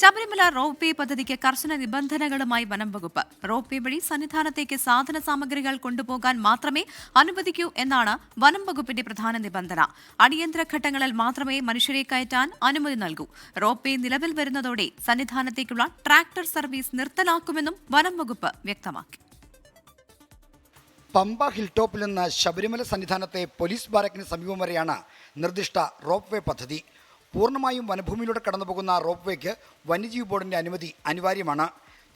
Sabarimala rope way പദ്ധതിക്ക് കർശന നിബന്ധനകളുമായി വനം വകുപ്പ്. റോപ്പ് വേ വഴി സന്നിധാനത്തേക്ക് സാധന സാമഗ്രികൾ കൊണ്ടുപോകാൻ മാത്രമേ അനുവദിക്കൂ എന്നാണ് വനം വകുപ്പിന്റെ പ്രധാന നിബന്ധന. അടിയന്തര ഘട്ടങ്ങളിൽ മാത്രമേ മനുഷ്യരെ കയറ്റാൻ അനുമതി നൽകൂ. റോപ്പ് വേ നിലവിൽ വരുന്നതോടെ സന്നിധാനത്തേക്കുള്ള ട്രാക്ടർ സർവീസ് നിർത്തലാക്കുമെന്നും വനം വകുപ്പ് വ്യക്തമാക്കി. പമ്പ ഹിൽ ടോപ്പിൽ നിന്ന് ശബരിമല സന്നിധാനത്തെ പോലീസ് ബാരക്കിന് സമീപം വരെയാണ് നിർദ്ദിഷ്ട റോപ്പ് വേ പദ്ധതി. പൂർണമായും വനഭൂമിയിലൂടെ കടന്നുപോകുന്ന റോപ്പ് വേക്ക് വന്യജീവി ബോർഡിന്റെ അനുമതി അനിവാര്യമാണ്.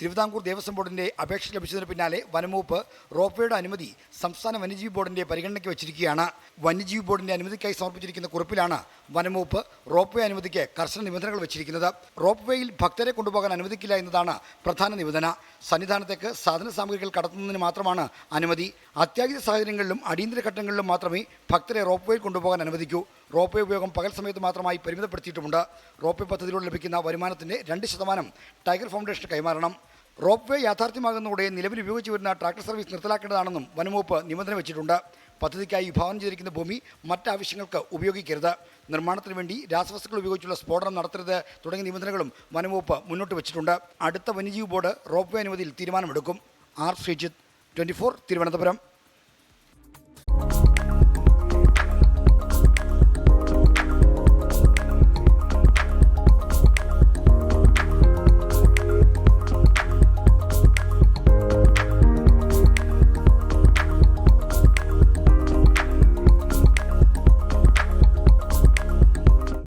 തിരുവിതാംകൂർ ദേവസ്വം ബോർഡിന്റെ അപേക്ഷ ലഭിച്ചതിന് പിന്നാലെ വനംവകുപ്പ് റോപ്പ്വേയുടെ അനുമതി സംസ്ഥാന വന്യജീവി ബോർഡിന്റെ പരിഗണനയ്ക്ക് വെച്ചിരിക്കുകയാണ്. വന്യജീവി ബോർഡിന്റെ അനുമതിക്കായി സമർപ്പിച്ചിരിക്കുന്ന കുറിപ്പിലാണ് വനംവകുപ്പ് റോപ്പ്വേ അനുമതിക്ക് കർശന നിബന്ധനകൾ വെച്ചിരിക്കുന്നത്. റോപ്പ്വേയിൽ ഭക്തരെ കൊണ്ടുപോകാൻ അനുവദിക്കില്ല എന്നതാണ് പ്രധാന നിബന്ധന. സന്നിധാനത്തേക്ക് സാധന സാമഗ്രികൾ കടത്തുന്നതിന് മാത്രമാണ് അനുമതി. അത്യാഹിത സാഹചര്യങ്ങളിലും അടിയന്തര ഘട്ടങ്ങളിലും മാത്രമേ ഭക്തരെ റോപ്പ്വേയിൽ കൊണ്ടുപോകാൻ അനുവദിക്കൂ. റോപ്പ്വേ ഉപയോഗം പകൽ സമയത്ത് മാത്രമായി പരിമിതപ്പെടുത്തിയിട്ടുമുണ്ട്. റോപ്പ്വേ പദ്ധതിയിലൂടെ ലഭിക്കുന്ന വരുമാനത്തിന്റെ രണ്ട് ശതമാനം ടൈഗർ ഫൗണ്ടേഷന് കൈമാറണം. റോപ്പ് വേ യാഥാർത്ഥ്യമാകുന്നതോടെ നിലവിൽ ഉപയോഗിച്ചു വരുന്ന ട്രാക്ടർ സർവീസ് നിർത്തലാക്കേണ്ടതാണെന്നും വനംവകുപ്പ് നിബന്ധന വെച്ചിട്ടുണ്ട്. പദ്ധതിക്കായി വിഭാവനം ചെയ്തിരിക്കുന്ന ഭൂമി മറ്റാവശ്യങ്ങൾക്ക് ഉപയോഗിക്കരുത്. നിർമ്മാണത്തിന് വേണ്ടി രാസവസ്തുക്കൾ ഉപയോഗിച്ചുള്ള സ്ഫോടനം നടത്തരുത് തുടങ്ങിയ നിബന്ധനകളും വനംവകുപ്പ് മുന്നോട്ട് വെച്ചിട്ടുണ്ട്. അടുത്ത വന്യജീവി ബോർഡ് റോപ്പ് വേ അനുമതിയിൽ തീരുമാനമെടുക്കും. R Sreejith twenty four Thiruvananthapuram.